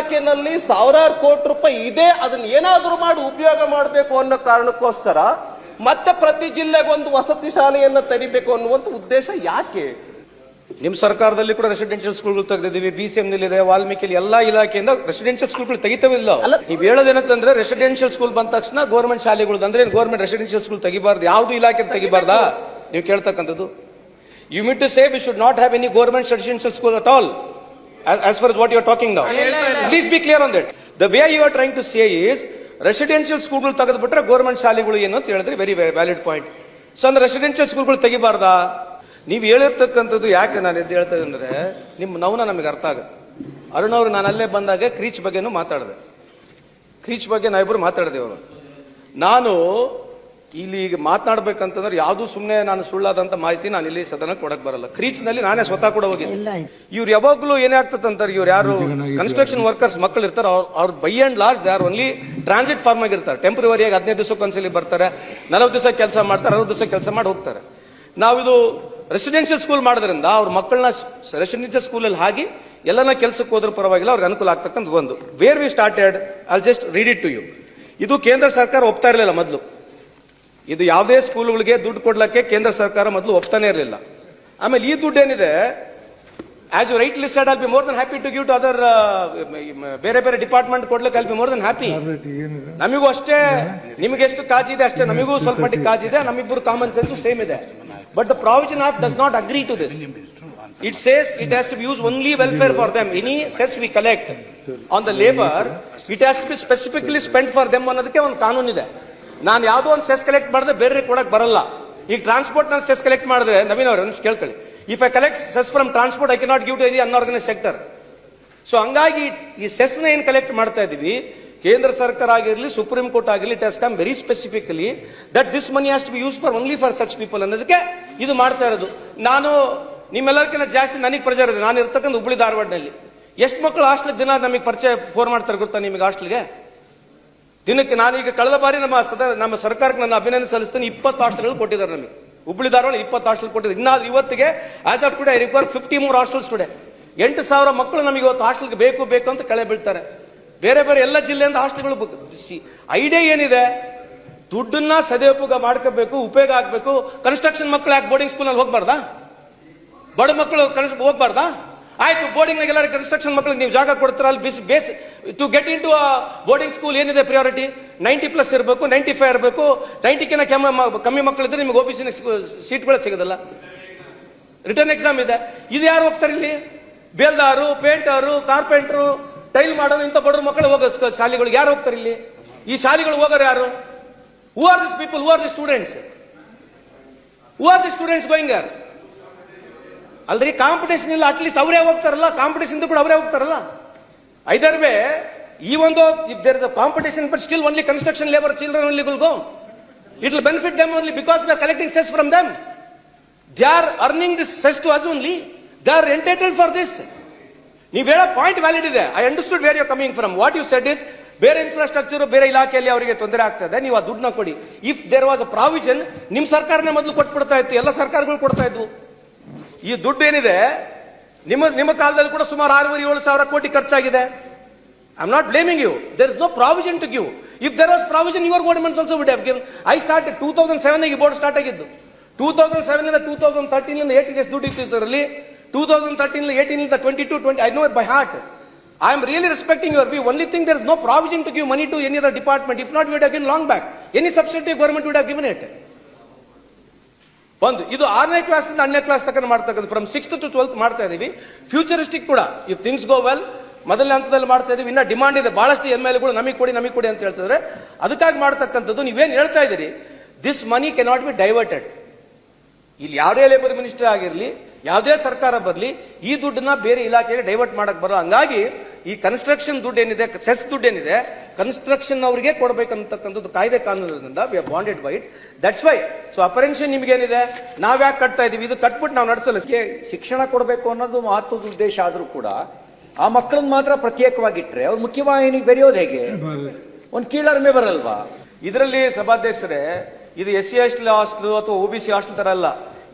ಇಲಾಖೆನಲ್ಲಿ ಸಾವಿರಾರು ಕೋಟಿ ರೂಪಾಯಿ ಇದೆ ಅದನ್ನ ಏನಾದರೂ ಮಾಡಿ ಉಪಯೋಗ ಮಾಡಬೇಕು ಅನ್ನೋ ಕಾರಣಕ್ಕೋಸ್ಕರ ಮತ್ತೆ ಪ್ರತಿ ಜಿಲ್ಲೆಗೆ ಒಂದು ವಸತಿ ಶಾಲೆಯನ್ನ ತೆರಿಬೇಕು ಅನ್ನುವಂತ ಉದ್ದೇಶ ಯಾಕೆ? ನಿಮ್ಮ ಸರ್ಕಾರದಲ್ಲಿ ಕೂಡ ರೆಸಿಡೆನ್ಷಿಯಲ್ ಸ್ಕೂಲ್ಗಳು ತೆಗೆದಿದ್ದೀವಿ. ಬಿ ಸಿ ಎಂ ಇದೆ ವಾಲ್ಮೀಕಿಲಿ ಎಲ್ಲಾ ಇಲಾಖೆಯಿಂದ ರೆಸಿಡೆನ್ಷಿಯಲ್ ಸ್ಕೂಲ್ಗಳು ತೆಗಿತವಿಲ್ಲ. ನೀವು ಹೇಳೋದೇನಂತಂದ್ರೆ ರೆಸಿಡೆನ್ಷಿಯಲ್ ಸ್ಕೂಲ್ ಬಂದ ತಕ್ಷಣ ಗೌರ್ಮೆಂಟ್ ಶಾಲೆಗಳು ಅಂದ್ರೆ ಗೌರ್ಮೆಂಟ್ ರೆಸಿಡೆನ್ಷಿಯಲ್ ಸ್ಕೂಲ್ ತೆಗಿಬಾರ್ದು ಯಾವ್ದು ಇಲಾಖೆ ತೆಗಿಬಾರ್ದಾ? ನೀವು ಕೇಳ್ತಕ್ಕಂಥದ್ದು. You mean to say we should not have any government residential school at all as far as what you are talking now. Please be clear on that. The way you are trying to say is residential ಸ್ಕೂಲ್ಗಳು ತೆಗೆದುಬಿಟ್ರೆ government ಶಾಲೆಗಳು ಏನು ಅಂತ ಹೇಳಿದ್ರೆ very valid point so ಅಂದ್ರೆ residential ಸ್ಕೂಲ್ಗಳು ತೆಗಿಬಾರ್ದಾ? ನೀವು ಹೇಳಿರ್ತಕ್ಕಂಥದ್ದು ಯಾಕೆ ನಾನು ಎದ್ದು ಹೇಳ್ತಾ ಅಂದ್ರೆ ನಿಮ್ಮ ನೌನ ನಮಗೆ ಅರ್ಥ ಆಗುತ್ತೆ. ಅರುಣ್ ಅವರು ನಾನು ಅಲ್ಲೇ ಬಂದಾಗ ಕ್ರೀಚ್ ಬಗ್ಗೆನೂ ಮಾತಾಡಿದೆ. ಕ್ರೀಚ್ ಬಗ್ಗೆ ನಾ ಇಬ್ಬರು ಮಾತಾಡಿದೆ ಅವರು ನಾನು ಇಲ್ಲಿ ಈಗ ಮಾತನಾಡ್ಬೇಕಂತಂದ್ರೆ ಯಾವುದು ಸುಮ್ಮನೆ ನಾನು ಸುಳ್ಳಾದಂತ ಮಾಹಿತಿ ನಾನು ಇಲ್ಲಿ ಸದನ ಕೊಡಕ್ ಬರಲ್ಲ. ಕ್ರೀಚ್ನಲ್ಲಿ ನಾನೇ ಸ್ವತಃ ಕೂಡ ಹೋಗಿದ್ದೆ. ಇವ್ರು ಯಾವಾಗ್ಲೂ ಏನೇ ಆಗ್ತದಂತಾರೆ ಇವ್ರು ಯಾರು ಕನ್ಸ್ಟ್ರಕ್ಷನ್ ವರ್ಕರ್ಸ್ ಮಕ್ಕಳು ಇರ್ತಾರೆ ಅವ್ರು by and large they are only transit form ಆಗಿರ್ತಾರೆ ಟೆಂಪ್ರವರಿಯಾಗಿ ಹದಿನೈದು ದಿವಸಕ್ಕೆ ಒಂದ್ಸಲಿ ಬರ್ತಾರೆ ನಲವತ್ತು ದಿವಸ ಕೆಲಸ ಮಾಡ್ತಾರೆ ಅರವತ್ತು ದಿವಸ ಕೆಲಸ ಮಾಡಿ ಹೋಗ್ತಾರೆ. ನಾವಿದು ರೆಸಿಡೆನ್ಷಿಯಲ್ ಸ್ಕೂಲ್ ಮಾಡೋದ್ರಿಂದ ಅವ್ರ ಮಕ್ಕಳನ್ನ ರೆಸಿಡೆನ್ಷಿಯಲ್ ಸ್ಕೂಲಲ್ಲಿ ಹಾಕಿ ಎಲ್ಲನ ಕೆಲಸಕ್ಕೆ ಹೋದ್ರ ಪರವಾಗಿಲ್ಲ ಅವ್ರಿಗೆ ಅನುಕೂಲ ಆಗ್ತಕ್ಕಂಥ ಒಂದು. Where we started I just read it to you ಇದು ಕೇಂದ್ರ ಸರ್ಕಾರ ಒಪ್ತಾ ಇರಲಿಲ್ಲ ಮೊದಲು. ಇದು ಯಾವುದೇ ಸ್ಕೂಲ್ಗಳಿಗೆ ದುಡ್ಡು ಕೊಡ್ಲಿಕ್ಕೆ ಕೇಂದ್ರ ಸರ್ಕಾರ ಮೊದಲು ಒಪ್ತಾನೆ ಇರಲಿಲ್ಲ. ಆಮೇಲೆ ಈ ದುಡ್ಡು ಏನಿದೆ? As you right listed I'll be more than happy to give to other ಬೇರೆ ಬೇರೆ ಡಿಪಾರ್ಟ್ಮೆಂಟ್ ಕೊಡ್ಲಿಕ್ಕೆ I'll be more than happy ನಮಗೂ ಅಷ್ಟೇ ನಿಮಗೆ ಎಷ್ಟು ಕಾಜಿದೆ ಅಷ್ಟೇ ನಮಗೂ ಸ್ವಲ್ಪ ಮಟ್ಟಿಗೆ ಕಾಜಿದೆ ನಮ್ಮಿಬ್ಬರು ಕಾಮನ್ ಸೆನ್ಸ್ ಸೇಮ್ ಇದೆ. But the provision of does not agree to this it says it has to use only welfare for them any cess we collect on the labour it has to be specifically spend for them ಅನ್ನೋದಕ್ಕೆ ಒಂದು ಕಾನೂನು ಇದೆ ನಾನು ಯಾವುದೋ ಒಂದು cess collect ಮಾಡಿದ್ರೆ ಬೇರೆ ಕೊಡಕ್ಕೆ ಬರಲ್ಲ. ಈಗ ಟ್ರಾನ್ಸ್ಪೋರ್ಟ್ ನಾನು ಸೆಸ್ ಕಲೆಕ್ಟ್ ಮಾಡಿದ್ರೆ, ನವೀನ್ ಅವರು ಕೇಳ್ಕೊಳ್ಳಿ. If I collect cess from transport I cannot give to any unorganise sector so ಹಂಗಾಗಿ ಈ ಸೆಸ್ನ ಏನ್ ಕಲೆಕ್ಟ್ ಮಾಡ್ತಾ ಇದ್ದೀವಿ ಕೇಂದ್ರ ಸರ್ಕಾರ ಆಗಿರಲಿ ಸುಪ್ರೀಂ ಕೋರ್ಟ್ ಆಗಿರಲಿ it has come very specifically that this money has to be use for only for such people ಅನ್ನೋದಕ್ಕೆ ಇದು ಮಾಡ್ತಾ ಇರೋದು. ನಾನು ನಿಮ್ಮೆಲ್ಲರಿಗಿಂತ ಜಾಸ್ತಿ ನನಗೆ ಪ್ರೆಜರ್ ಇದೆ ನಾನು ಇರ್ತಕ್ಕಂಥ ಹುಬ್ಳಿ ಧಾರವಾಡನಲ್ಲಿ. ಎಷ್ಟು ಮಕ್ಕಳು ಹಾಸ್ಟೆಲ್ ದಿನ ನಮಗೆ ಪರಿಚಯ ಫೋನ್ ಮಾಡ್ತಾರೆ ಗೊತ್ತಾ ನಿಮಗೆ ಹಾಸ್ಟೆಲ್ಗೆ ದಿನಕ್ಕೆ ನಾನೀಗ ಕಳೆದ ಬಾರಿ ನಮ್ಮ ಸದ, ನಮ್ಮ ಸರ್ಕಾರಕ್ಕೆ ನನ್ನ ಅಭಿನಂದನೆ ಸಲ್ಲಿಸ್ತೇನೆ. ಇಪ್ಪತ್ತು ಹಾಸ್ಟೆಲ್ಗಳು ಕೊಟ್ಟಿದ್ದಾರೆ ನಮಗೆ. ಹುಬ್ಳಿ ಧಾರವಾಡ ಇಪ್ಪತ್ತು ಹಾಸ್ಟೆಲ್ ಕೊಟ್ಟಿದ್ದಾರೆ ಇನ್ನಾದ್ರೂ ಇವತ್ತಿಗೆ as of today require fifty more hostels today ಎಂಟು ಸಾವಿರ ಮಕ್ಕಳು ನಮಗೆ ಇವತ್ತು ಹಾಸ್ಟೆಲ್ಗೆ ಬೇಕು ಬೇಕು ಅಂತ ಕಳೆ ಬೀಳ್ತಾರೆ. ಬೇರೆ ಬೇರೆ ಎಲ್ಲ ಜಿಲ್ಲೆಯಿಂದ ಹಾಸ್ಟೆಲ್ಗಳು ಐಡಿಯಾ ಏನಿದೆ? ದುಡ್ಡನ್ನ ಸದುಪಯೋಗ ಮಾಡ್ಕೋಬೇಕು, ಉಪಯೋಗ ಆಗಬೇಕು. ಕನ್ಸ್ಟ್ರಕ್ಷನ್ ಮಕ್ಕಳು ಯಾಕೆ ಬೋರ್ಡಿಂಗ್ ಸ್ಕೂಲಲ್ಲಿ ಹೋಗ್ಬಾರ್ದಾ? ಬಡ ಮಕ್ಕಳು ಹೋಗ್ಬಾರ್ದಾ? ಆಯ್ತು ಬೋರ್ಡಿಂಗ್ ಎಲ್ಲರೂ ಕನ್ಸ್ಟ್ರಕ್ಷನ್ ಮಕ್ಕಳಿಗೆ ನೀವು ಜಾಗ ಕೊಡ್ತೀರ? ಅಲ್ಲಿ ಬಿಸ್ base to get into boarding school ಏನಿದೆ ಪ್ರಿಯಾರಿಟಿ ನೈಂಟಿ ಪ್ಲಸ್ ಇರಬೇಕು ನೈಂಟಿ ಫೈವ್ ಇರಬೇಕು ನೈಂಟಿಕಿನ ಕಮ್ಮಿ ಮಕ್ಕಳಿದ್ರೆ ನಿಮಗೆ ಸಿ ಸೀಟ್ಗಳು ಸಿಗೋದಲ್ಲ. ರಿಟರ್ನ್ ಎಕ್ಸಾಮ್ ಇದೆ. ಇದು ಯಾರು ಹೋಗ್ತಾರೆ ಇಲ್ಲಿ? ಬೇಲ್ದಾರು, ಪೇಂಟರು ಕಾರ್ಪೆಂಟ್ರು ಟೈಲ್ ಮಾಡೋರು, ಇಂಥ ಬಡವ್ರ ಮಕ್ಕಳು ಹೋಗೋ ಶಾಲೆಗಳಿಗೆ ಯಾರು ಹೋಗ್ತಾರೆ ಇಲ್ಲಿ? ಈ ಶಾಲೆಗಳು ಹೋಗೋರು ಯಾರು? Who are this people who are the students who are the students going ಯಾರು ಅಲ್ರಿ ಕಾಂಪಿಟೇಷನ್ ಇಲ್ಲ ಅಟ್ಲೀಸ್ಟ್ ಅವರೇ ಹೋಗ್ತಾರಲ್ಲ ಕಾಂಪಿಟೇಷನ್ ಕೂಡ ಅವರೇ ಹೋಗ್ತಾರಲ್ಲ. ಐದರ್ ವೇ ಈ ಒಂದು if there is a competition but still only construction labour children only Gul go it will benefit them only because we are collecting cess from them they are earning this cess to us only they are entitle for this ನೀವು ಹೇಳೋ point valid ಇದೆ. I understood where you coming from what you said is ಬೇರೆ infrastructure ಬೇರೆ ಇಲಾಖೆಯಲ್ಲಿ ಅವರಿಗೆ ತೊಂದರೆ ಆಗ್ತದೆ, ನೀವು ಆ ದುಡ್ಡನ್ನ ಕೊಡಿ. If there was a provision ನಿಮ್ಮ ಸರ್ಕಾರನೇ ಮೊದಲು ಕೊಟ್ಬಿಡ್ತಾ ಇತ್ತು, ಎಲ್ಲ ಸರ್ಕಾರಗಳು ಕೊಡ್ತಾ ಇದ್ವು. ಈ ದುಡ್ಡು ಏನಿದೆ? ನಿಮ್ಮ ನಿಮ್ಮ ಕಾಲದಲ್ಲಿ ಕೂಡ ಸುಮಾರು ಆರೂವರೆ, ಏಳು ಸಾವಿರ ಕೋಟಿ ಖರ್ಚಾಗಿದೆ. I am not blaming you there is no provision to give if there was provision your government also would have given I start two thousand seven ಈ ಬೋರ್ಡ್ ಸ್ಟಾರ್ಟ್ ಆಗಿದ್ದು. ಟೂ ತೌಸಂಡ್ ಸೆವೆನ್ ಇಂದ two thousand thirteen ಇಂದ eight ಎಷ್ಟು ದುಡ್ಡು ಇತ್ತು ಇದರಲ್ಲಿ. Two thousand thirteen eighteen ಇಂದ twenty to twenty I know by heart I am really respecting your we only thing there is no provision to give money to any other department if not we'd have given long back any subsidy government would have given it ಒಂದು, ಇದು ಆರನೇ class ಇಂದ ಹನ್ನೆರಡು class ತನಕ ಮಾಡ್ತಕ್ಕಂಥ from sixth to twelfth ಮಾಡ್ತಾ ಇದೀವಿ. Futuristic ಕೂಡ ಇಫ್ ಥಿಂಗ್ಸ್ ಗೋ ವೆಲ್ ಮೊದಲನೇ ಹಂತದಲ್ಲಿ ಮಾಡ್ತಾ ಇದೀವಿ. ಇನ್ನ ಡಿಮಾಂಡ್ ಇದೆ, ಬಹಳಷ್ಟು ಎಂ ಎಲ್ಗಳು ನಮಗೆ ಕೊಡಿ ನಮಗೆ ಕೊಡಿ ಅಂತ ಹೇಳ್ತಿದ್ರೆ. ಅದಕ್ಕಾಗಿ ಮಾಡ್ತಕ್ಕಂಥದ್ದು ನೀವೇನು ಹೇಳ್ತಾ ಇದ್ದೀರಿ? This money cannot be diverted ಇಲ್ಲಿ ಯಾವುದೇ ಲೇಬರ್ ಮಿನಿಸ್ಟರ್ ಆಗಿರಲಿ, ಯಾವುದೇ ಸರ್ಕಾರ ಬರಲಿ, ಈ ದುಡ್ಡನ್ನ ಬೇರೆ ಇಲಾಖೆಗೆ ಡೈವರ್ಟ್ ಮಾಡಕ್ ಬರೋ ಹಂಗಾಗಿ ಈ ಕನ್ಸ್ಟ್ರಕ್ಷನ್ ದುಡ್ಡು ಏನಿದೆ ಸೆಸ್ ದುಡ್ಡು ಏನಿದೆ ಕನ್ಸ್ಟ್ರಕ್ಷನ್ ಅವರಿಗೆ ಕೊಡಬೇಕಂತಕ್ಕಂಥದ್ದು ಕಾಯ್ದೆ ಕಾನೂನಿನಿಂದ we bonded by it that's why so apprehension ನಿಮ್ಗೇನಿದೆ? ನಾವು ಯಾಕೆ ಕಟ್ತಾ ಇದೀವಿ? ಇದು ಕಟ್ಬಿಟ್ಟು ನಾವು ನಡೆಸಲ್ಲ. ಶಿಕ್ಷಣ ಕೊಡಬೇಕು ಅನ್ನೋದು ಮಹತ್ವದ ಉದ್ದೇಶ ಆದರೂ ಕೂಡ ಆ ಮಕ್ಕಳನ್ನ ಮಾತ್ರ ಪ್ರತ್ಯೇಕವಾಗಿಟ್ರೆ ಅವ್ರು ಮುಖ್ಯವಾಹಿನಿಗೆ ಬೆರೆಯೋದು ಹೇಗೆ? ಒಂದ್ ಕೀಳರಿಮೆ ಬರಲ್ವಾ? ಇದರಲ್ಲಿ ಸಭಾಧ್ಯಕ್ಷರೇ ಇದು S C S T hostel ಅಥವಾ ಒ ಬಿ ಸಿ ಹಾಸ್ಟೆಲ್ ಥರ ಅಲ್ಲ.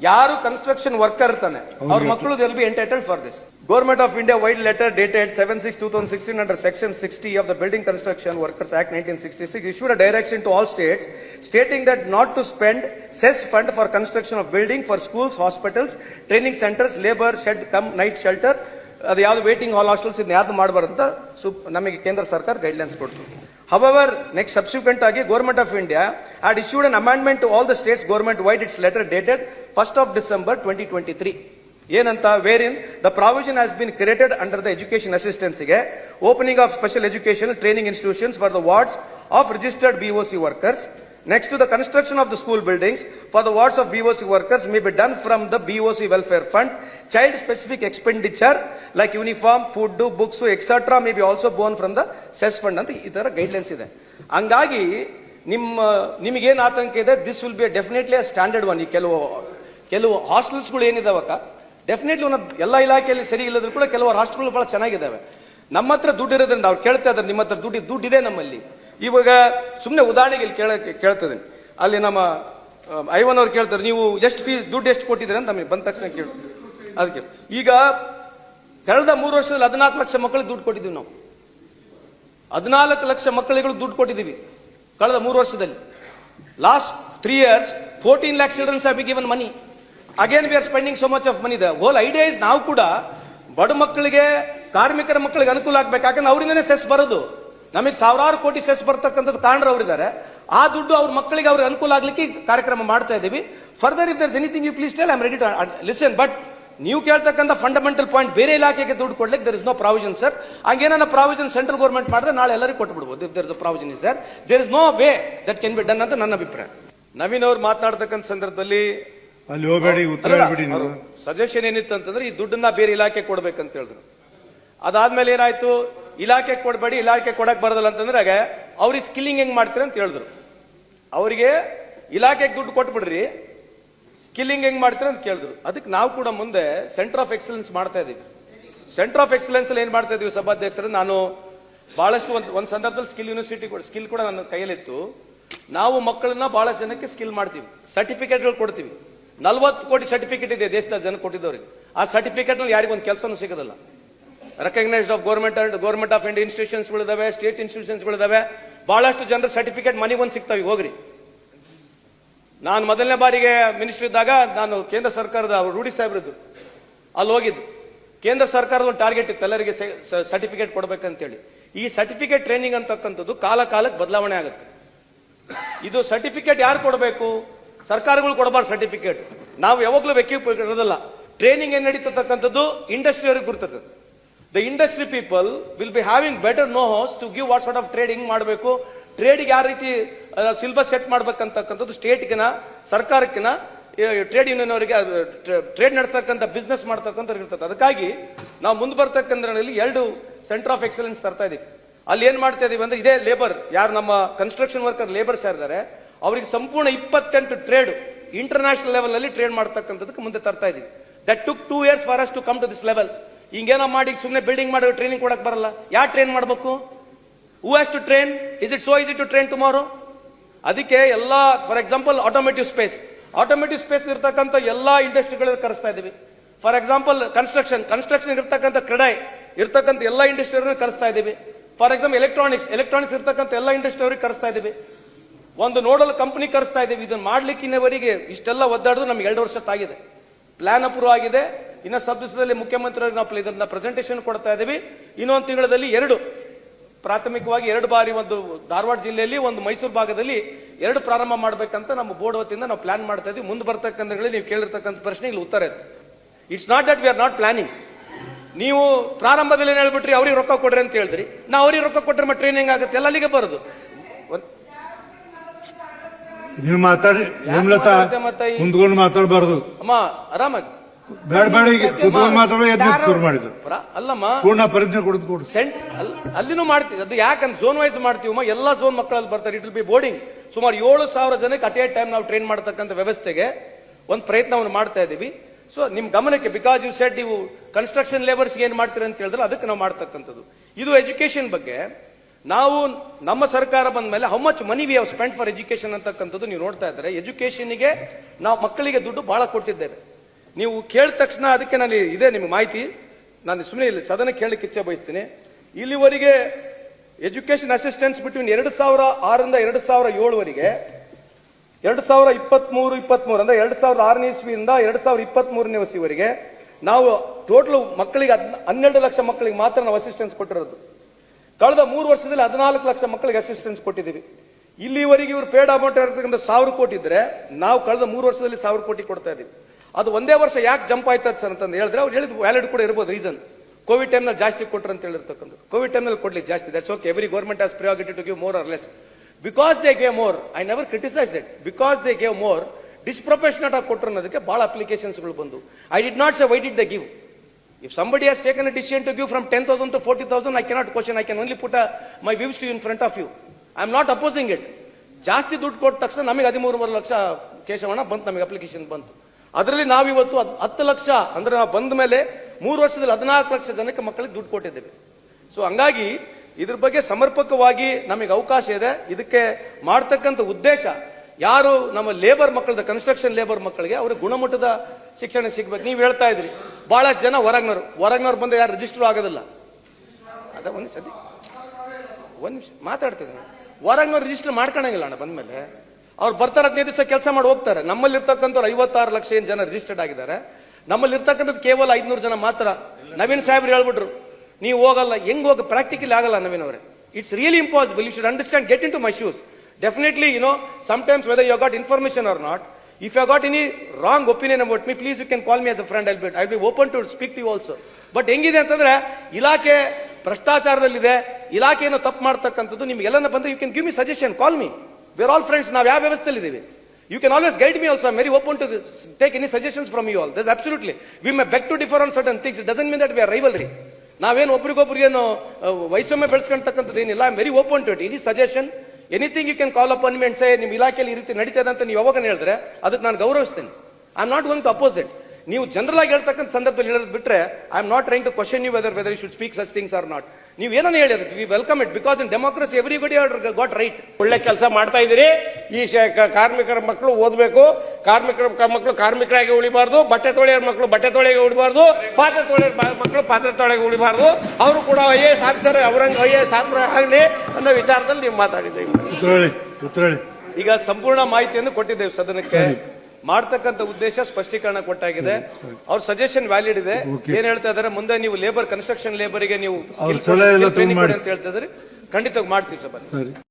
ಯಾರು ಕನ್ಸ್ಟ್ರಕ್ಷನ್ ವರ್ಕರ್ ಇರ್ತಾನೆ ಅವ್ರ ಮಕ್ಕಳು will be entitled for this government of India vide letter dated seven six two thousand sixteen under section sixty of the building construction workers act nineteen sixty six issued a direction to all states stating that not to spend cess fund for construction of building for schools hospitals training centres labour shed cum night shelter, ಅದು ಯಾವ್ದು waiting ಹಾಲ್ hostels ಇದನ್ನ ಯಾವ್ದು ಮಾಡಬಾರ್ದು ಅಂತ ನಮಗೆ ಕೇಂದ್ರ ಸರ್ಕಾರ guidelines ಕೊಡ್ತು. ಹವರ್ ನೆಕ್ಸ್ಟ್ ಸಬ್ಸಿಕ್ವೆಂಟ್ ಆಗಿ government of India had issued an amendment to all the states government vide its letter dated first of December twenty twenty three ಏನಂತ where in the provision has been created under the education ಅಸಿಸ್ಟೆನ್ಸ್ಗೆ opening of special education training institutions for the wards of registered BOC workers Next to the construction of the school buildings for the wards of BOC workers may be done from the BOC welfare fund. Child specific expenditure like uniform, food, books, etc. may be also borne from the CES fund ಅಂತ ಈ ತರ guidelines ಇದೆ ಹಂಗಾಗಿ ನಿಮ್ಮ ನಿಮಗೇನು ಆತಂಕ ಇದೆ this will be definitely standard one ಈ ಕೆಲವು ಕೆಲವು ಹಾಸ್ಟೆಲ್ಸ್ಗಳು ಏನಿದಾವಕ್ಕ ಡೆಫಿನೆಟ್ಲಿ ಒಂದು ಎಲ್ಲ ಇಲಾಖೆಯಲ್ಲಿ ಸರಿ ಇಲ್ಲದ್ರು ಕೂಡ ಕೆಲವು ಹಾಸ್ಟೆಲ್ಗಳು ಭಾಳ ಚೆನ್ನಾಗಿದ್ದಾವೆ ನಮ್ಮ ಹತ್ರ ದುಡ್ಡು ಇರೋದ್ರಿಂದ ಅವ್ರು ಕೇಳ್ತಾ ಇದ್ದಾರೆ ನಿಮ್ಮ ಹತ್ರ ದುಡ್ಡು ದುಡ್ಡಿದೆ ನಮ್ಮಲ್ಲಿ ಇವಾಗ ಸುಮ್ಮನೆ ಉದಾಹರಣೆಗೆ ಇಲ್ಲಿ ಕೇಳ ಕೇಳ್ತದೆ ಅಲ್ಲಿ ನಮ್ಮ ಐವನ್ ಅವ್ರು ಕೇಳ್ತಾರೆ, ನೀವು ಎಷ್ಟು ಫೀಸ್, ದುಡ್ಡು ಎಷ್ಟು ಕೊಟ್ಟಿದ್ದೀರ? ಅಂತ ನಮಗೆ ಬಂದ ತಕ್ಷಣ ಕೇಳ ಅದಕ್ಕೆ, ಈಗ ಕಳೆದ ಮೂರು ವರ್ಷದಲ್ಲಿ ಹದಿನಾಲ್ಕು ಲಕ್ಷ ಮಕ್ಕಳಿಗೆ ದುಡ್ಡು ಕೊಟ್ಟಿದ್ದೀವಿ ನಾವು. ಹದಿನಾಲ್ಕು ಲಕ್ಷ ಮಕ್ಕಳಿಗೆ ದುಡ್ಡು ಕೊಟ್ಟಿದ್ದೀವಿ, ಕಳೆದ ಮೂರು ವರ್ಷದಲ್ಲಿ. Last three years fourteen lakh childrens have be given money again we are spending so much of money the whole idea is ನಾವು ಕೂಡ ಬಡ ಮಕ್ಕಳಿಗೆ, ಕಾರ್ಮಿಕರ ಮಕ್ಕಳಿಗೆ ಅನುಕೂಲ ಆಗ್ಬೇಕು ಯಾಕಂದ್ರೆ ಅವರಿಂದನೇ ಸೆಸ್ ಬರೋದು. ನಮಗೆ ಸಾವಿರಾರು ಕೋಟಿ ಸೆಸ್ ಬರ್ತಕ್ಕಂಥದ್ದು ಕಾರಣರು ಅವರಿದ್ದಾರೆ. ಆ ದುಡ್ಡು ಅವ್ರ ಮಕ್ಕಳಿಗೆ ಅವ್ರಿಗೆ ಅನುಕೂಲ ಆಗ್ಲಿಕ್ಕೆ ಕಾರ್ಯಕ್ರಮ ಮಾಡ್ತಾ ಇದ್ದೀವಿ. Further if there's anything you please tell I'm ready to listen but ನೀವು ಕೇಳ್ತಕ್ಕಂಥ ಫಂಡಮೆಂಟಲ್ ಪಾಯಿಂಟ್ ಬೇರೆ ಇಲಾಖೆಗೆ ದುಡ್ಡು ಕೊಡ್ಲಿಕ್ಕೆ there is no provision sir ಹಂಗೇನ ಪ್ರಾವಿಷನ್ ಸೆಂಟ್ರಲ್ ಗೌರ್ಮೆಂಟ್ ಮಾಡಿದ್ರೆ ನಾಳೆ ಎಲ್ಲರಿಗೂ ಕೊಟ್ಬಿಡ್ಬೋದು if there is provision is there there is no way that can be done ಅಂತ ನನ್ನ ಅಭಿಪ್ರಾಯ. ನವೀನ್ ಅವ್ರು ಮಾತನಾಡ್ತಕ್ಕಂಥ ಸಂದರ್ಭದಲ್ಲಿ ಅಲ್ಲಿ ಹೋಗಬೇಡಿ ಉತ್ತರ ಹೇಳ್ಬಿಡಿ ನೀವು. ಸಜೆಷನ್ ಏನಿತ್ತು ಅಂತಂದ್ರೆ ಈ ದುಡ್ಡನ್ನ ಬೇರೆ ಇಲಾಖೆ ಕೊಡ್ಬೇಕಂತ ಹೇಳಿದ್ರು. ಅದಾದ್ಮೇಲೆ ಏನಾಯ್ತು? ಇಲಾಖೆ ಕೊಡಬೇಡಿ ಇಲಾಖೆ ಕೊಡಕ್ ಬರೋದಲ್ಲ ಅಂತಂದ್ರೆ ಹಾಗೆ ಅವ್ರಿಗೆ ಸ್ಕಿಲ್ಲಿಂಗ್ ಹೆಂಗ್ ಮಾಡ್ತೀರ ಅಂತ ಹೇಳಿದ್ರು. ಅವರಿಗೆ ಇಲಾಖೆಗೆ ದುಡ್ಡು ಕೊಟ್ಬಿಡ್ರಿ ಸ್ಕಿಲ್ಲಿಂಗ್ ಹೆಂಗ್ ಮಾಡ್ತೀರಿ ಅಂತ ಕೇಳಿದ್ರು. ಅದಕ್ಕೆ ನಾವು ಕೂಡ ಮುಂದೆ ಸೆಂಟರ್ ಆಫ್ ಎಕ್ಸಲೆನ್ಸ್ ಮಾಡ್ತಾ ಇದೀವಿ. ಸೆಂಟರ್ ಆಫ್ ಎಕ್ಸಲೆನ್ಸ್ ಅಲ್ಲಿ ಏನ್ ಮಾಡ್ತಾ ಇದೀವಿ ಸಭಾಧ್ಯಕ್ಷರ, ನಾನು ಬಹಳಷ್ಟು ಒಂದು ಒಂದು ಸಂದರ್ಭದಲ್ಲಿ ಸ್ಕಿಲ್ ಯೂನಿವರ್ಸಿಟಿ ಸ್ಕಿಲ್ ಕೂಡ ನನ್ನ ಕೈಯಲ್ಲಿತ್ತು. ನಾವು ಮಕ್ಕಳನ್ನ ಬಹಳ ಜನಕ್ಕೆ ಸ್ಕಿಲ್ ಮಾಡ್ತೀವಿ. ಸರ್ಟಿಫಿಕೇಟ್ಗಳು ಕೊಡ್ತೀವಿ. ನಲ್ವತ್ತು ಕೋಟಿ ಸರ್ಟಿಫಿಕೇಟ್ ಇದೆ ದೇಶದ ಜನ ಕೊಟ್ಟಿದ್ದವ್ರಿಗೆ. ಆ ಸರ್ಟಿಫಿಕೇಟ್ನಲ್ಲಿ ಯಾರಿಗೊಂದು ಕೆಲಸನೂ ಸಿಗೋದಿಲ್ಲ. Recognised of government and government of India institutions ಗಳಿದಾವೆ ಸ್ಟೇಟ್ ಇನ್ಸ್ಟಿಟ್ಯೂಷನ್ಸ್ ಗಳಿದಾವೆ ಬಹಳಷ್ಟು ಜನರ ಸರ್ಟಿಫಿಕೇಟ್ ಮನೆಗೊಂದು ಸಿಗ್ತಾವೆ ಹೋಗ್ರಿ. ನಾನು ಮೊದಲನೇ ಬಾರಿಗೆ ಮಿನಿಸ್ಟರ್ ಇದ್ದಾಗ ನಾನು ಕೇಂದ್ರ ಸರ್ಕಾರದ ರೂಢಿ ಸಾಹೇಬ್ರದ್ದು, ಅಲ್ಲಿ ಹೋಗಿದ್ದು. ಕೇಂದ್ರ ಸರ್ಕಾರದ ಒಂದು ಟಾರ್ಗೆಟ್ ಇತ್ತು, ಎಲ್ಲರಿಗೆ ಸರ್ಟಿಫಿಕೇಟ್ ಕೊಡ್ಬೇಕಂತೇಳಿ. ಈ ಸರ್ಟಿಫಿಕೇಟ್ ಟ್ರೈನಿಂಗ್ ಅಂತಕ್ಕಂಥದ್ದು ಕಾಲ ಕಾಲಕ್ಕೆ ಬದಲಾವಣೆ ಆಗುತ್ತೆ. ಇದು ಸರ್ಟಿಫಿಕೇಟ್ ಯಾರು ಕೊಡಬೇಕು? ಸರ್ಕಾರಗಳು ಕೊಡಬಾರ್ದು ಸರ್ಟಿಫಿಕೇಟ್ ನಾವು ಯಾವಾಗಲೂ ವ್ಯಕ್ತಿ ಇರೋದಿಲ್ಲ. ಟ್ರೈನಿಂಗ್ ಏನ್ ನಡೀತಕ್ಕಂಥದ್ದು ಇಂಡಸ್ಟ್ರಿ ಅವ್ರಿಗೆ ಗುರ್ತದೆ the industry people will be having better know hows to give what sort of trade ಹಿಂಗ್ ಮಾಡಬೇಕು. ಟ್ರೇಡ್ಗೆ ಯಾವ ರೀತಿ ಸಿಲ್ಬಸ್ ಸೆಟ್ ಮಾಡ್ಬೇಕಂತಕ್ಕಂಥದ್ದು ಸ್ಟೇಟ್ಗಿನ ಸರ್ಕಾರಕ್ಕಿನ ಟ್ರೇಡ್ ಯೂನಿಯನ್ ಅವರಿಗೆ ಟ್ರೇಡ್ ನಡೆಸ್ತಕ್ಕಂಥ ಬಿಸ್ನೆಸ್ ಮಾಡ್ತಕ್ಕಂಥ ಇರ್ತದೆ. ಅದಕ್ಕಾಗಿ ನಾವು ಮುಂದೆ ಬರ್ತಕ್ಕಂಥದ್ರಲ್ಲಿ ಎರಡು ಸೆಂಟರ್ ಆಫ್ ಎಕ್ಸಲೆನ್ಸ್ ತರ್ತಾ ಇದೀವಿ. ಅಲ್ಲಿ ಏನ್ ಮಾಡ್ತಾ ಇದೀವಿ ಅಂದ್ರೆ ಇದೇ ಲೇಬರ್ ಯಾರು ನಮ್ಮ ಕನ್ಸ್ಟ್ರಕ್ಷನ್ ವರ್ಕರ್ ಲೇಬರ್ಸ್ ಯಾರಿದ್ದಾರೆ ಅವರಿಗೆ ಸಂಪೂರ್ಣ ಇಪ್ಪತ್ತೆಂಟು ಟ್ರೇಡ್ ಇಂಟರ್ನ್ಯಾಷನಲ್ ಲೆವೆಲ್ ಅಲ್ಲಿ ಟ್ರೇಡ್ ಮಾಡ್ತಕ್ಕಂಥದಕ್ಕೆ ಮುಂದೆ ತರ್ತಾ ಇದೀವಿ. That took two years for us to come to this level ಹಿಂಗೇನೋ ಮಾಡಿ ಸುಮ್ಮನೆ ಬಿಲ್ಡಿಂಗ್ ಮಾಡೋ ಟ್ರೈನಿಂಗ್ ಕೊಡಕ್ ಬರಲ್ಲ. ಯಾರು ಟ್ರೈನ್ ಮಾಡಬೇಕು? Who has to train is it so is it to train tomorrow ಅದಕ್ಕೆ ಎಲ್ಲ for example automotive space automotive space ಇರ್ತಕ್ಕಂಥ ಎಲ್ಲ ಇಂಡಸ್ಟ್ರಿಗಳನ್ನು ಕರೆಸ್ತಾ ಇದೀವಿ. ಫಾರ್ ಎಕ್ಸಾಂಪಲ್ ಕನ್ಸ್ಟ್ರಕ್ಷನ್ ಕನ್ಸ್ಟ್ರಕ್ಷನ್ ಇರ್ತಕ್ಕಂಥ ಕ್ರೀಡೆ ಇರ್ತಕ್ಕಂಥ ಎಲ್ಲ ಇಂಡಸ್ಟ್ರಿ ಕರೆಸ್ತಾ ಇದೀವಿ. ಫಾರ್ ಎಕ್ಸಾಂಪಲ್ ಎಲೆಕ್ಟ್ರಾನಿಕ್ಸ್ ಎಲೆಕ್ಟ್ರಾನಿಕ್ಸ್ ಇರ್ತಕ್ಕಂಥ ಎಲ್ಲ ಇಂಡಸ್ಟ್ರಿ ಅವ್ರಿಗೆ ಕರೆಸ್ತಾ ಇದೀವಿ. ಒಂದು ನೋಡಲ್ ಕಂಪನಿ ಕರೆಸ್ತಾ ಇದೀವಿ. ಇದನ್ನ ಮಾಡ್ಲಿಕ್ಕೆ ಇಷ್ಟೆಲ್ಲ ಒದ್ದಾಡೋದು ನಮ್ಗೆ ಎರಡು ವರ್ಷ ಆಗಿದೆ ಪ್ಲಾನ್ ಅಪ್ರೂವ್ ಆಗಿದೆ. ಇನ್ನು ಸಬ್ ದಿವಸದಲ್ಲಿ ಮುಖ್ಯಮಂತ್ರಿಯವರಿಗೆ ನಾವು ಇದನ್ನ ಪ್ರೆಸೆಂಟೇಷನ್ ಕೊಡ್ತಾ ಇದ್ದೀವಿ. ಇನ್ನೊಂದು ತಿಂಗಳಲ್ಲಿ ಎರಡು, ಪ್ರಾಥಮಿಕವಾಗಿ ಎರಡು ಬಾರಿ ಒಂದು ಧಾರವಾಡ ಜಿಲ್ಲೆಯಲ್ಲಿ ಒಂದು ಮೈಸೂರು ಭಾಗದಲ್ಲಿ ಎರಡು ಪ್ರಾರಂಭ ಮಾಡಬೇಕಂತ ನಮ್ಮ ಬೋರ್ಡ್ ವತಿಯಿಂದ ನಾವು ಪ್ಲಾನ್ ಮಾಡ್ತಾ ಇದ್ದೀವಿ. ಮುಂದೆ ಬರ್ತಕ್ಕಂಥ ನೀವು ಕೇಳಿರ್ತಕ್ಕಂಥ ಪ್ರಶ್ನೆ ಇಲ್ಲಿ ಉತ್ತರ ಇದೆ it's not that we are not planning ನೀವು ಪ್ರಾರಂಭದಲ್ಲಿ ಏನು ಹೇಳ್ಬಿಟ್ರಿ, ಅವ್ರಿಗೆ ರೊಕ್ಕ ಕೊಡ್ರಿ ಅಂತ ಹೇಳಿದ್ರಿ. ನಾ ಅವ್ರಿಗೆ ರೊಕ್ಕ ಕೊಟ್ಟರೆ ಮತ್ತೆ ಟ್ರೈನಿಂಗ್ ಆಗುತ್ತೆ. ಎಲ್ಲ ಅಲ್ಲಿಗೆ ಬರೋದು. ನೀವು ಮಾತಾಡಿ ಹೇಮಲತಾ ಕುಂತ್ಕೊಂಡು ಮಾತಾಡಬಾರ್ದು. ಅಮ್ಮ ಆರಾಮಾಗಿ. ಬೇಡ ಬೇಡ ಈಗ ಕುತ್ಕೊಂಡು ಮಾತಾಡೋ ಎದ್ದು ಶುರು ಮಾಡಿದ್ರು ಅಲ್ಲಮ್ಮ. ಪೂರ್ಣ ಪರಿಚಯ ಕೊಡೋದು ಕೊಡು. ಸೆಂಟ್ ಅಲ್- ಅಲ್ಲಿನೂ ಮಾಡ್ತೀವಿ ಅದು ಯಾಕಂದ್ರೆ ಝೋನ್ ವೈಸ್ ಮಾಡ್ತೀವಮ್ಮ ಎಲ್ಲಾ ಝೋನ್ ಮಕ್ಕಳಲ್ಲಿ ಬರ್ತಾರೆ. ಇಟ್ ವಿಲ್ ಬಿ ಬೋರ್ಡಿಂಗ್ ಸುಮಾರು ಏಳು ಸಾವಿರ ಜನಕ್ಕೆ ಅಟ್ ಎ ಟೈಮ್ ನಾವು ಟ್ರೈನ್ ಮಾಡ್ತಕ್ಕಂಥ ವ್ಯವಸ್ಥೆಗೆ ಒಂದು ಪ್ರಯತ್ನವನ್ನು ಮಾಡ್ತಾ ಇದೀವಿ ಸೊ ನಿಮ್ ಗಮನಕ್ಕೆ ಬಿಕಾಸ್ ಯು ಸೆಟ್ ನೀವು ಕನ್ಸ್ಟ್ರಕ್ಷನ್ ಲೇಬರ್ಸ್ ಏನ್ ಮಾಡ್ತೀರಿ ಅಂತ ಹೇಳಿದ್ರೆ ಅದಕ್ಕೆ ನಾವು ಮಾಡ್ತಕ್ಕಂಥದ್ದು. ಇದು ಎಜುಕೇಶನ್ ಬಗ್ಗೆ. ನಾವು ನಮ್ಮ ಸರ್ಕಾರ ಬಂದ ಮೇಲೆ how much money we have spend for education ಅಂತಕ್ಕಂಥದ್ದು ನೀವು ನೋಡ್ತಾ ಇದ್ದಾರೆ. ಎಜುಕೇಶನ್ಗೆ ನಾವು ಮಕ್ಕಳಿಗೆ ದುಡ್ಡು ಬಹಳ ಕೊಟ್ಟಿದ್ದೇವೆ. ನೀವು ಕೇಳಿದ ತಕ್ಷಣ ಅದಕ್ಕೆ ನಾನು ಇದೆ ನಿಮ್ಗೆ ಮಾಹಿತಿ. ನಾನು ಸುಮ್ಮನೆ ಇಲ್ಲಿ ಸದನ ಕೇಳಲಿಕ್ಕೆ ಇಚ್ಛೆ ಬಯಸ್ತೀನಿ. ಇಲ್ಲಿವರೆಗೆ ಎಜುಕೇಶನ್ ಅಸಿಸ್ಟೆನ್ಸ್ ಬಿಟ್ವೀನ್ ಎರಡು ಸಾವಿರ ಆರರಿಂದ ಎರಡು ಸಾವಿರ ಏಳುವರೆಗೆ, ಎರಡು ಸಾವಿರ ಇಪ್ಪತ್ಮೂರು ಇಪ್ಪತ್ಮೂರು ಅಂದ್ರೆ ಎರಡು ಸಾವಿರದ ಆರನೇ ಇಸ್ವಿಯಿಂದ ಎರಡು ಸಾವಿರದ ಇಪ್ಪತ್ಮೂರನೇ ಇಸ್ವಿವರೆಗೆ ನಾವು ಟೋಟಲ್ ಮಕ್ಕಳಿಗೆ ಹನ್ನೆರಡು ಲಕ್ಷ ಮಕ್ಕಳಿಗೆ ಮಾತ್ರ ನಾವು ಅಸಿಸ್ಟೆನ್ಸ್ ಕೊಟ್ಟಿರೋದು. ಕಳೆದ ಮೂರು ವರ್ಷದಲ್ಲಿ ಹದಿನಾಲ್ಕು ಲಕ್ಷ ಮಕ್ಕಳಿಗೆ ಅಸಿಸ್ಟೆನ್ಸ್ ಕೊಟ್ಟಿದ್ದೀವಿ. ಇಲ್ಲಿವರೆಗೆ ಇವರು ಪೇಡ್ ಅಮೌಂಟ್ ಇರತಕ್ಕಂಥ ಸಾವಿರ ಕೋಟಿ ಇದ್ರೆ ನಾವು ಕಳೆದ ಮೂರು ವರ್ಷದಲ್ಲಿ ಸಾವಿರ ಕೋಟಿ ಕೊಡ್ತಾ ಇದ್ದೀವಿ. ಅದು ಒಂದೇ ವರ್ಷ ಯಾಕೆ ಜಂಪ್ ಆಯ್ತದ ಸರ್ ಅಂತಂದು ಹೇಳಿದ್ರೆ ಅವ್ರು ಹೇಳಿದ ವ್ಯಾಲಿಡ್ ಕೂಡ ಇರ್ಬೋದು ರೀಸನ್ ಕೋವಿಡ್ ಟೈಮ್ನಲ್ಲಿ ಜಾಸ್ತಿ ಕೊಟ್ರು ಅಂತ ಹೇಳಿರ್ತಕ್ಕಂಥದ್ದು. ಕೋವಿಡ್ ಟೈಮ್ನಲ್ಲಿ ಕೊಡ್ಲಿ ಜಾಸ್ತಿ. That's okay every government has priority to give more or less because they gave more I never criticise it because they gave more disproportionate ಆಗಿ ಕೊಟ್ಟರು ಅನ್ನೋದಕ್ಕೆ ಬಹಳ ಅಪ್ಲಿಕೇಶನ್ಸ್ಗಳು ಬಂದು I did not say why did the give If somebody has taken a decision to give from 10,000 to 40,000, I cannot question. I can only put a, my views to you in front of you. I am not opposing it. ಜಾಸ್ತಿ ದುಡ್ಡು ಕೊಟ್ಟ ತಕ್ಷಣ ನಮಗೆ ಹದಿಮೂರುವರೆ ಲಕ್ಷ ಕೇಶವಣ ಬಂತು ನಮಗೆ application ಬಂತು ಅದರಲ್ಲಿ ನಾವಿವತ್ತು ಹತ್- ಹತ್ತು ಲಕ್ಷ ಅಂದ್ರೆ ನಾವು ಬಂದ ಮೇಲೆ ಮೂರು ವರ್ಷದಲ್ಲಿ ಹದಿನಾಲ್ಕು ಲಕ್ಷ ಜನಕ್ಕೆ ಮಕ್ಕಳಿಗೆ ದುಡ್ಡು ಕೊಟ್ಟಿದ್ದೇವೆ ಸೊ ಹಂಗಾಗಿ ಇದ್ರ ಬಗ್ಗೆ ಸಮರ್ಪಕವಾಗಿ ನಮಗೆ ಅವಕಾಶ ಇದೆ ಇದಕ್ಕೆ ಮಾಡ್ತಕ್ಕಂಥ ಉದ್ದೇಶ ಯಾರು ನಮ್ಮ ಲೇಬರ್ ಮಕ್ಕಳದ ಕನ್ಸ್ಟ್ರಕ್ಷನ್ ಲೇಬರ್ ಮಕ್ಕಳಿಗೆ ಅವ್ರಿಗೆ ಗುಣಮಟ್ಟದ ಶಿಕ್ಷಣ ಸಿಗ್ಬೇಕು ನೀವು ಹೇಳ್ತಾ ಇದ್ರಿ ಬಹಳ ಜನ ಹೊರಗ್ನವರು ಹೊರಗ್ನವ್ರು ಬಂದ್ರೆ ಯಾರು ರಿಜಿಸ್ಟರ್ ಆಗೋದಿಲ್ಲ. ಅದ ಒಂದು ಸತಿ ಒಂದ್ ನಿಮಿಷ ಮಾತಾಡ್ತಿದ್ದೀನಿ ಹೊರಗ್ನವ್ರು ರಿಜಿಸ್ಟರ್ ಮಾಡ್ಕೊಳಂಗಿಲ್ಲ ಅಣ್ಣ ಬಂದ್ಮೇಲೆ. ಅವ್ರು ಬರ್ತಾರೆ ಹದಿನೈದು ದಿವಸ ಕೆಲಸ ಮಾಡಿ ಹೋಗ್ತಾರೆ. ನಮ್ಮಲ್ಲಿ ಇರ್ತಕ್ಕಂಥವ್ರು ಐವತ್ತಾರು ಲಕ್ಷ ಏನು ಜನ ರಿಜಿಸ್ಟರ್ಡ್ ಆಗಿದ್ದಾರೆ. ನಮ್ಮಲ್ಲಿ ಇರ್ತಕ್ಕಂಥದ್ದು ಕೇವಲ ಐದ್ನೂರು ಜನ ಮಾತ್ರ. ನವೀನ್ ಸಾಹೇಬ್ರು ಹೇಳ್ಬಿಟ್ರು, ನೀವು ಹೋಗಲ್ಲ, ಹೆಂಗ್ ಹೋಗ ಪ್ರಾಕ್ಟಿಕಲಿ ಆಗಲ್ಲ ನವೀನ್ ಅವರೇ it's really impossible you should understand get into my shoes definitely you know sometimes whether you got information or not if you got any wrong opinion about me please you can call me as a friend I but I be open to speak to also but ಹೆಂಗಿದೆ ಅಂತಂದ್ರೆ, ಇಲಾಖೆ ಭ್ರಷ್ಟಾಚಾರದಲ್ಲಿದೆ ಇಲಾಖೆ ಏನೋ ತಪ್ಪು ಮಾಡ್ತಕ್ಕಂಥದ್ದು ನಿಮಗೆಲ್ಲ ಬಂದ್ರೆ you can give me suggestion call me where all friends ನಾವು ಯಾವ ವ್ಯವಸ್ಥೆಯಲ್ಲಿ ಇದ್ದೀವಿ you can always guide me also very open to take any suggestions from you all thus absolutely we may beg to differ on certain things doesn't mean that we are rivalry ನಾವೇನು ಒಬ್ರಿಗೊಬ್ರಿಗೇನು ವೈಷಮ್ಯ ಬೆಳೆಸ್ಕೊಂತಕ್ಕಂಥದ್ದು ಏನಿಲ್ಲ I very open to it any suggestion anything you can call up and say ನಿಮ್ಮ ಇಲಾಖೆಯಲ್ಲಿ ಈ ರೀತಿ ನಡೀತಾ ಅಂತ ನೀವು ಯಾವಾಗ ಹೇಳಿದ್ರೆ, ಅದಕ್ಕೆ ನಾನು ಗೌರವಿಸ್ತೇನೆ. I am not going to oppose it ನೀವು ಜನರಲ್ ಆಗಿ ಹೇಳ್ತಕ್ಕಂಥ ಸಂದರ್ಭದಲ್ಲಿ ಹೇಳೋದು ಬಿಟ್ರೆ I am not trying to question you whether whether you should speak such things or not ನೀವು ಏನನ್ನ ಹೇಳಿ ಅದಕ್ಕೆ we welcome it because in democracy everybody got right ಒಳ್ಳೆ ಕೆಲಸ ಮಾಡ್ತಾ ಇದ್ದೀರಿ. ಈ ಶ- ಕಾರ್ಮಿಕರ ಮಕ್ಕಳು ಓದಬೇಕು. ಕಾರ್ಮಿಕರ ಮಕ್ಕಳು ಕಾರ್ಮಿಕರಾಗಿ ಉಳಿಬಾರ್ದು. ಬಟ್ಟೆ ತೊಳೆಯೋರ ಮಕ್ಕಳು ಬಟ್ಟೆ ತೊಳೆಗೆ ಉಳಿಬಾರ್ದು. ಪಾತ್ರೆ ತೊಳೆಯೋರ ಮಕ್ಕಳು ಪಾತ್ರೆ ತೊಳೆಗೆ ಉಳಿಬಾರ್ದು. ಅವರು ಕೂಡ ಐ ಎ ಎಸ್ ಆಫೀಸರ್ ಅವರಂಗ ಐ ಎ ಎಸ್ ಆಗಲಿ ಅನ್ನೋ ವಿಚಾರದಲ್ಲಿ ನೀವು ಮಾತಾಡಿದ್ದೀವಿ ಈಗ ಸಂಪೂರ್ಣ ಮಾಹಿತಿಯನ್ನು ಕೊಟ್ಟಿದ್ದೇವೆ ಸದನಕ್ಕೆ. ಮಾಡ್ತಕ್ಕಂಥ ಉದ್ದೇಶ ಸ್ಪಷ್ಟೀಕರಣ ಕೊಟ್ಟಾಗಿದೆ. ಅವ್ರ ಸಜೆಷನ್ ವ್ಯಾಲಿಡ್ ಇದೆ. ಏನ್ ಹೇಳ್ತಾ ಇದಾರೆ? ಮುಂದೆ ನೀವು ಲೇಬರ್ ಕನ್ಸ್ಟ್ರಕ್ಷನ್ ನೀವು ಎಲ್ಲ ಟ್ರೈನಿಂಗ್ ಮಾಡಿ. ಅಂತ ಹೇಳ್ತಾ ಇದ್ರಿ. ಖಂಡಿತವಾಗಿ ಮಾಡ್ತೀವಿ ಸರಿ.